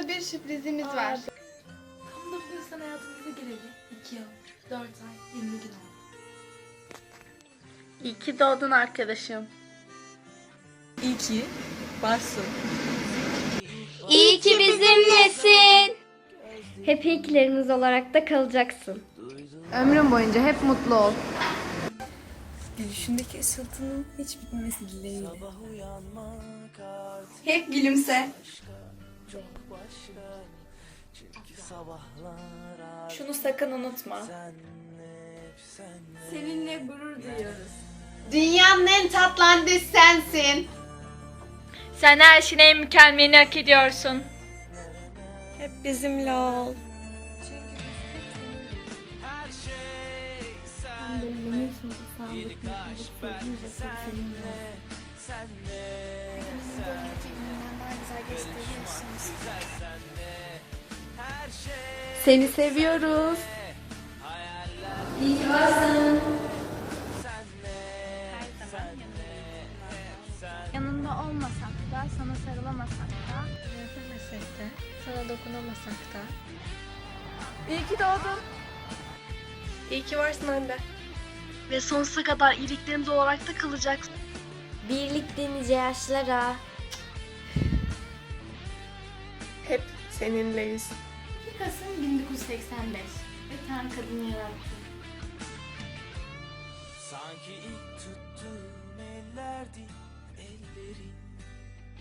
sana bir sürprizimiz var. Tam da bu yüzden hayatımıza gireli. 2 yıl, 4 ay, 20 gün oldu. İyi ki doğdun arkadaşım. İyi ki varsın. İyi ki bizimlesin. Hep iyikilerimiz olarak da kalacaksın. Ömrün boyunca hep mutlu ol. Gülüşündeki ışıltının hiç bitmemesi dileğiyle. Hep gülümse. Şunu sakın unutma. Seninle gurur duyuyoruz. Dünyanın en tatlı annesi sensin. Sen her şeyin en mükemmelini hak ediyorsun. Hep bizimle ol. Seni seviyoruz. Yanında olmasak da, sana sarılamasak da, öpemesek de, sana dokunamasak da. İyi ki doğdun. İyi ki varsın anne. Ve sonsuza kadar iyiliklerimiz olarak da kalacaksın. Birlikte nice yaşlara. Hep seninleyiz. 2 Kasım 1985 ve Tan Kadın yarattı.